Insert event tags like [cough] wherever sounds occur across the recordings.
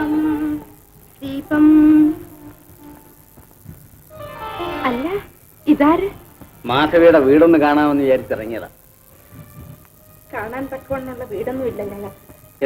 ദീപം ദീപം. അല്ല ഇതാര്? മാധവിയുടെ വീടൊന്ന് കാണാമെന്ന് വിചാരിച്ചിറങ്ങിയതാ. കാണാൻ തക്കവണ്ണുള്ള വീടൊന്നും ഇല്ല ഞങ്ങൾ.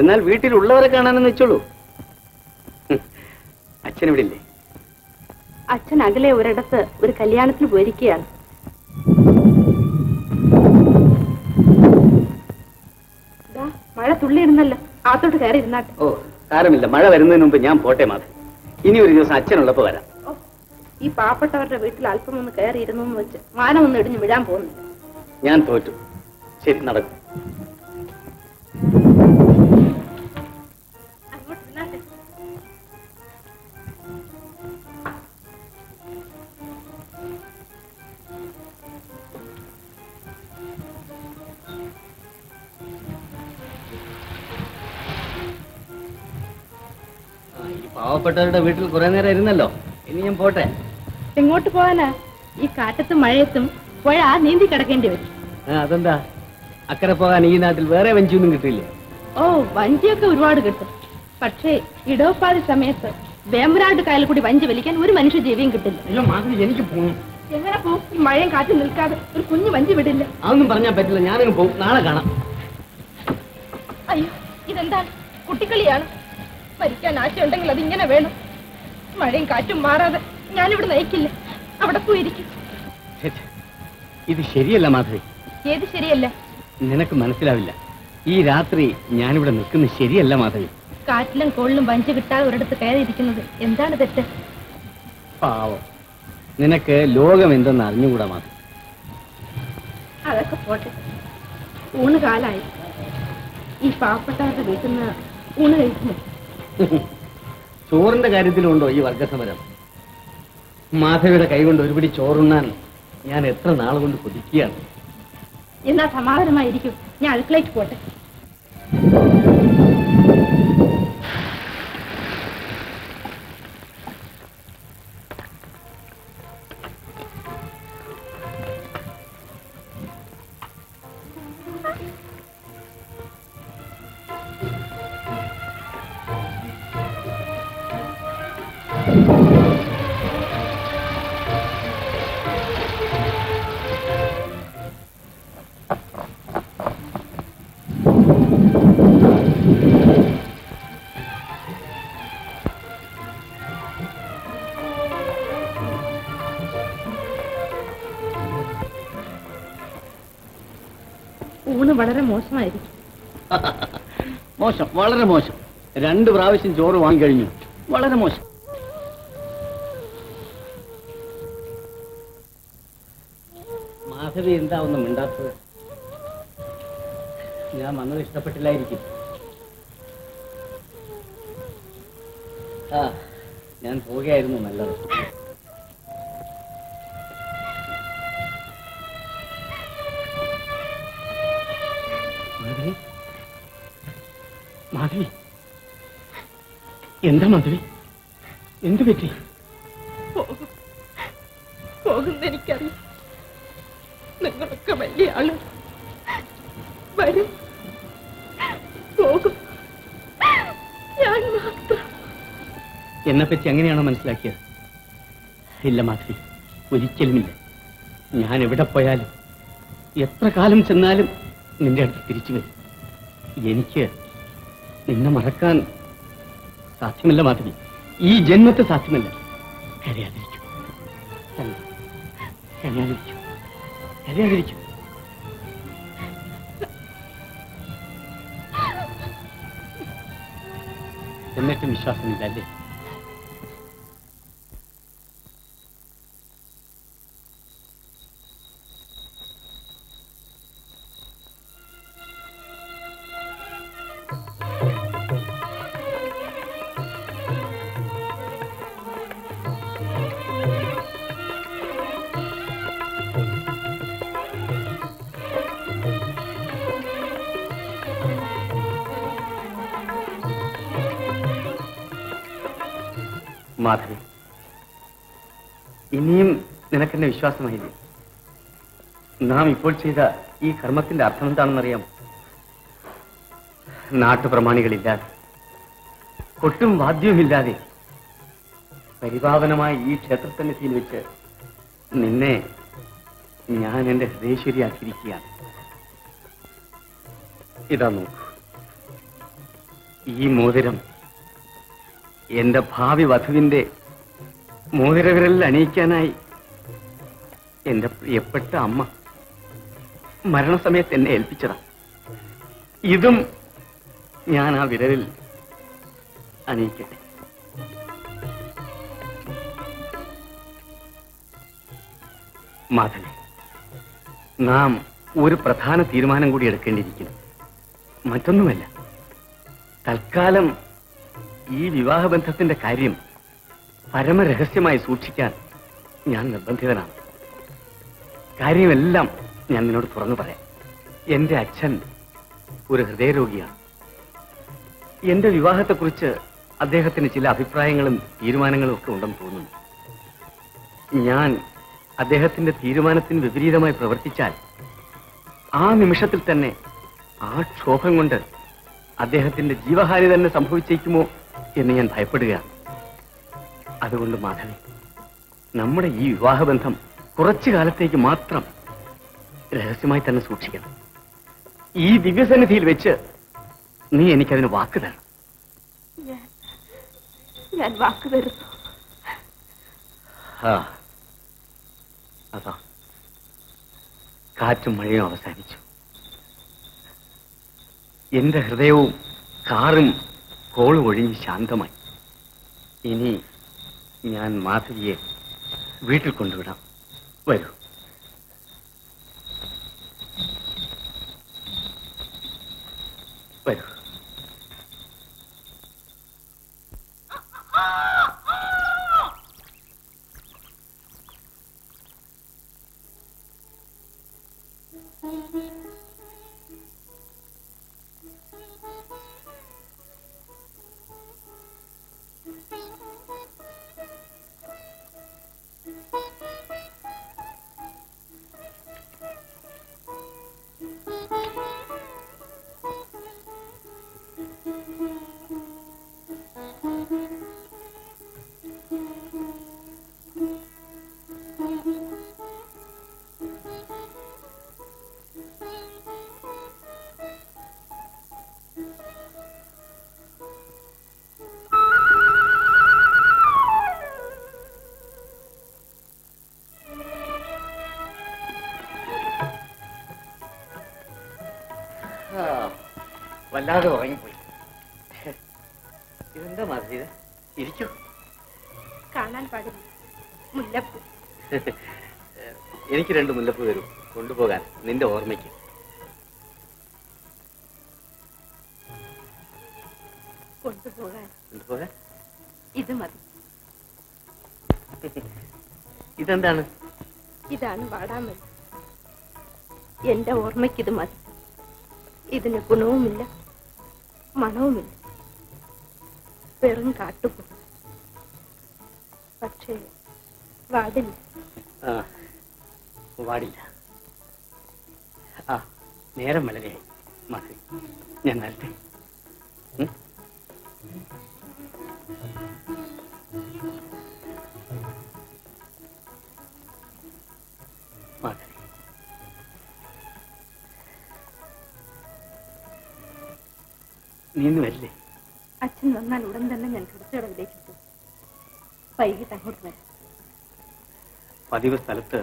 എന്നാൽ വീട്ടിലുള്ളവരെ കാണാനെന്ന് വെച്ചോളൂ. അച്ഛൻ ഇവിടെ ഇല്ലേ അച്ഛൻ അകലെ ഒരിടത്ത് ഒരു കല്യാണത്തിന് പോയിരിക്കുകയാണ്. മഴ തുള്ളിയിരുന്നല്ലോ ആത്തോട്ട് കയറി ഇരുന്നാട്ടെ. ഓ സാരമില്ല മഴ വരുന്നതിന് മുമ്പ് ഞാൻ പോട്ടെ മാത്രം ഇനി ഒരു ദിവസം അച്ഛനുള്ളപ്പോ വരാം. ഈ പാവപ്പെട്ടവരുടെ വീട്ടിൽ അല്പം ഒന്ന് കയറിയിരുന്നു എന്ന് വെച്ച് മാനം ഒന്ന് ഇടിഞ്ഞു വിഴാൻ പോകുന്നു. ഞാൻ തോറ്റു. ശരി നടക്കും. പാവപ്പെട്ടവരുടെ വീട്ടിൽ കുറെ നേരം ഇരുന്നല്ലോ. ഇനി ഞാൻ പോട്ടെ. എങ്ങോട്ട് പോവാനാ? ഈ കാറ്റത്തും മഴയത്തും പുഴ നീന്തി കിടക്കേണ്ടി വരും. അതെന്താ? അക്കരെ പോകാൻ ഈ നാട്ടിൽ വേറെ വഞ്ചിയൊന്നും കിട്ടില്ലേ ഓ വഞ്ചിയൊക്കെ ഒരുപാട് കിട്ടും. പക്ഷേ ഇടവപ്പാതി സമയത്ത് വേമ്പനാട്ട് കായൽ കൂടി വഞ്ചി വലിക്കാൻ ഒരു മനുഷ്യ ജീവിയും കിട്ടില്ല. അയ്യോ മാധവി എനിക്ക് പോകും എങ്ങനെ പോകും ഈ മഴയും കാറ്റും നിൽക്കാതെ ഒരു കുഞ്ഞു വഞ്ചി വിടില്ല. അതൊന്നും പറഞ്ഞാൽ പറ്റില്ല. ഞാനങ്ങ് പോകും നാളെ കാണാം. അയ്യോ ഇതെന്താണ്? കുട്ടിക്കളിയാണ്. മരിക്കാൻ ആശയുണ്ടെങ്കിൽ അതിങ്ങനെ വേണം. മഴയും കാറ്റും മാറാതെ ഞാനിവിടെ നയിക്കില്ല. അവിടെ പോയിരിക്കും. ഇത് ശരിയല്ല മാധവി. ഏത് ശരിയല്ല? നിനക്ക് മനസ്സിലാവില്ല. ഈ രാത്രി ഞാനിവിടെ നിൽക്കുന്നത് ശരിയല്ല മാധവി. കാറ്റിലും കോളിലും വഞ്ചി കിട്ടാതെ ഒരിടത്ത് കയറിയിരിക്കുന്നത് എന്താണ് തെറ്റ്? പാവം. നിനക്ക് ലോകം എന്തെന്ന് അറിഞ്ഞുകൂടാ മാധവി. അതൊക്കെ പോട്ടെ. ഊണ് കാലായി. ഈ പാവപ്പെട്ടവരുടെ വീട്ടിൽ നിന്ന് ഊണ് കഴിക്കുമോ? [laughs] ചോറിന്റെ കാര്യത്തിലുണ്ടോ ഈ വർഗസമരം? മാധവിയുടെ കൈകൊണ്ട് ഒരുപിടി ചോറുണ്ണാൻ ഞാൻ എത്ര നാൾ കൊണ്ട് കൊതിക്കുകയാണ്. എന്നാ സമാധാനമായിരിക്കും. ഞാൻ അടുക്കളയ്ക്ക് പോട്ടെ. ഊണ് വളരെ മോശമായിരിക്കും. [laughs] മോശം വളരെ മോശം. രണ്ട് പ്രാവശ്യം ചോറ് വാങ്ങിക്കഴിഞ്ഞു. വളരെ മോശം. മാധവി എന്താ ഒന്നും മിണ്ടാത്തത്? ഞാൻ വന്നത് ഇഷ്ടപ്പെട്ടില്ലായിരിക്കും. ആ ഞാൻ പോവുകയായിരുന്നു നല്ലത്. എന്താ മാധവി? എന്തു പറ്റി? പോകും. പോകുന്ന എനിക്കറിയാം നിങ്ങളൊക്കെ വലിയ ആൾ. വരും. എന്നെ പറ്റി അങ്ങനെയാണോ മനസ്സിലാക്കിയത്? ഇല്ല മാധവി ഒരിക്കലുമില്ല. ഞാൻ എവിടെ പോയാലും എത്ര കാലം ചെന്നാലും നിന്റെ അടുത്ത് തിരിച്ചു വരും. എനിക്ക് നിന്നെ മറക്കാൻ സാധ്യമല്ല മാധവി ഈ ജന്മത്തെ സാധ്യമല്ല. കരയാതിരിക്കും. കരയാതിരിക്കും. കരയാതിരിക്കും. എന്നിട്ടും വിശ്വാസമില്ല അല്ലേ? മാധവി ഇനിയും നിനക്കെന്നെ വിശ്വാസമായില്ലേ? നാം ഇപ്പോൾ ചെയ്ത ഈ കർമ്മത്തിന്റെ അർത്ഥം എന്താണെന്നറിയാം? നാട്ടുപ്രമാണികളില്ലാതെ കൊട്ടും വാദ്യവുമില്ലാതെ പരിപാവനമായ ഈ ക്ഷേത്രത്തിന്റെ സീൽ വെച്ച് നിന്നെ ഞാൻ എന്റെ ഹൃദയശ്വരിയാക്കിയിരിക്കുകയാണ് ഇതാ നോക്കൂ. ഈ മോതിരം എന്റെ ഭാവി വധുവിന്റെ മോതിരവിരൽ അണിയിക്കാനായി എന്റെ പ്രിയപ്പെട്ട അമ്മ മരണസമയത്ത് എന്നെ ഏൽപ്പിച്ചതാ. ഇതും ഞാൻ ആ വിരലിൽ അണിയിക്കട്ടെ. മാധവി നാം ഒരു പ്രധാന തീരുമാനം കൂടി എടുക്കേണ്ടിയിരിക്കുന്നു. മറ്റൊന്നുമല്ല തൽക്കാലം ഈ വിവാഹബന്ധത്തിന്റെ കാര്യം പരമരഹസ്യമായി സൂക്ഷിക്കാൻ ഞാൻ നിർബന്ധിതനാണ്. കാര്യമെല്ലാം ഞാൻ നിന്നോട് തുറന്നു പറയാം. എന്റെ അച്ഛൻ ഒരു ഹൃദയരോഗിയാണ്. എന്റെ വിവാഹത്തെക്കുറിച്ച് അദ്ദേഹത്തിന് ചില അഭിപ്രായങ്ങളും തീരുമാനങ്ങളും ഒക്കെ ഉണ്ടെന്ന് തോന്നുന്നു. ഞാൻ അദ്ദേഹത്തിന്റെ തീരുമാനത്തിന് വിപരീതമായി പ്രവർത്തിച്ചാൽ ആ നിമിഷത്തിൽ തന്നെ ആ ക്ഷോഭം കൊണ്ട് അദ്ദേഹത്തിന്റെ ജീവഹാനി തന്നെ സംഭവിച്ചേക്കുമോ എന്ന് ഞാൻ ഭയപ്പെടുകയാണ്. അതുകൊണ്ട് മാധവി നമ്മുടെ ഈ വിവാഹബന്ധം കുറച്ചു കാലത്തേക്ക് മാത്രം രഹസ്യമായി തന്നെ സൂക്ഷിക്കണം. ഈ ദിവ്യസന്നിധിയിൽ വെച്ച് നീ എനിക്കതിന് വാക്ക് തരണം. ഞാൻ വാക്ക് തരുന്നു. അതാ. കാറ്റും മഴയും അവസാനിച്ചു. എന്റെ ഹൃദയവും കാറും കോളും ഒഴിഞ്ഞ് ശാന്തമായി. ഇനി ഞാൻ മാധവിയെ വീട്ടിൽ കൊണ്ടുവിടാം. വരൂ. വരൂ. വല്ലാതെ ഉറങ്ങിപ്പോയി. ഇതെന്താ ഇത് ഇരിക്കൂ? കാണാൻ പാടില്ല. മുല്ലപ്പൂ. എനിക്ക് രണ്ട് മുല്ലപ്പൂ തരൂ. കൊണ്ടുപോകാൻ നിന്റെ ഓർമ്മയ്ക്ക്. കൊണ്ടുപോകാൻ. കൊണ്ടുപോകാൻ? ഇത് മതി. ഇതെന്താണ്? ഇതാണ് വാടാമല്ലി. എന്റെ ഓർമ്മയ്ക്ക് ഇത് മതി. ഇതിന് ഗുണവുമില്ല മണവുമില്ല. വെറും കാട്ടുപോ പക്ഷേ വാടില്ല. വാടില്ല. ആ നേരം വളരെയായി മാറി ഞാൻ വരട്ടെ നീ ഇന്ന് വരില്ലേ അച്ഛൻ വന്നാൽ ഉടൻ തന്നെ ഞാൻ കിടച്ചടവിലേക്ക് എത്തും. വൈകിട്ട് അങ്ങോട്ട് വരാം. പതിവ് സ്ഥലത്ത്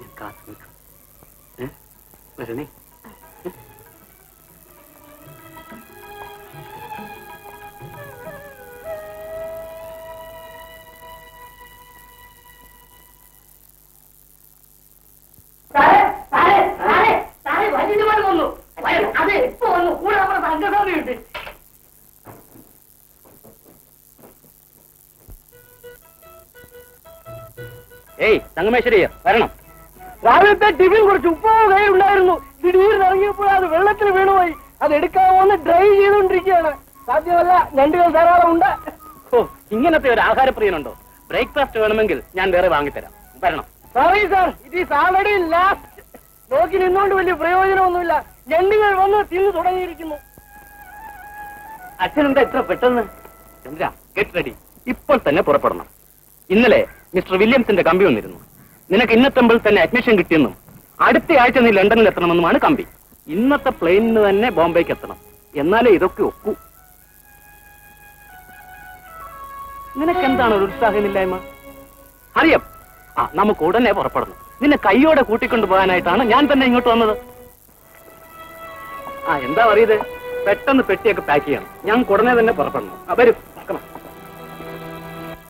ഞാൻ കാത്തു നിൽക്കും വരണേ. ഏയ് തങ്കമേശ്വരിയ വരണം. രാവിലത്തെ ടിഫിൻ കുറച്ച് ഉപ്പാവ് ഉണ്ടായിരുന്നു. ദിടീർന്ന് ഇറങ്ങിയപ്പോൾ അത് വെള്ളത്തിൽ വീണുപോയി അത് എടുക്കാമെന്ന് ഡ്രൈ ചെയ്തുകൊണ്ടിരിക്കുകയാണ്. സാധ്യമല്ല ഞണ്ടുകൾ ധാരാളം ഉണ്ട്. ഓ ഇങ്ങനത്തെ ഒരു ആഹാരപ്രിയനുണ്ടോ? ബ്രേക്ക്ഫാസ്റ്റ് വേണമെങ്കിൽ ഞാൻ വേറെ വാങ്ങിത്തരാം. വരണം. Sorry sir it is already last നോക്കി നിന്നുകൊണ്ട് വലിയ പ്രയോജനമൊന്നുമില്ല. ഞണ്ടുകൾ വന്ന് തിന്നു തുടങ്ങിയിരിക്കുന്നു. അച്ഛനെന്താ ഇത്ര പെട്ടെന്ന്? ചന്ദ്ര ഗെറ്റ് റെഡി ഇപ്പോൾ തന്നെ പുറപ്പെടണം. ഇന്നലെ മിസ്റ്റർ വില്യംസിന്റെ കമ്പി വന്നിരുന്നു. നിനക്ക് ഇന്നത്തെമ്പിൾ തന്നെ അഡ്മിഷൻ കിട്ടിയെന്നും അടുത്ത ആഴ്ച നീ ലണ്ടനിൽ എത്തണമെന്നുമാണ് കമ്പി. ഇന്നത്തെ പ്ലെയിനിന് തന്നെ ബോംബെക്ക് എത്തണം. എന്നാലേ ഇതൊക്കെ ഒക്കൂ. നിനക്ക് എന്താണ് ഒരു ഉത്സാഹമില്ലായ്മ? അറിയാം ആ നമുക്ക് ഉടനെ പുറപ്പെടണം നിന്നെ കൈയോടെ കൂട്ടിക്കൊണ്ടു പോകാനായിട്ടാണ് ഞാൻ തന്നെ ഇങ്ങോട്ട് വന്നത്. ആ എന്താ പറയുന്നത്? പെട്ടെന്ന് പെട്ടിയൊക്കെ പാക്ക് ചെയ്യണം. ഞാൻ ഉടനെ തന്നെ പുറപ്പെടണം ആ, വരൂ നടക്കണം.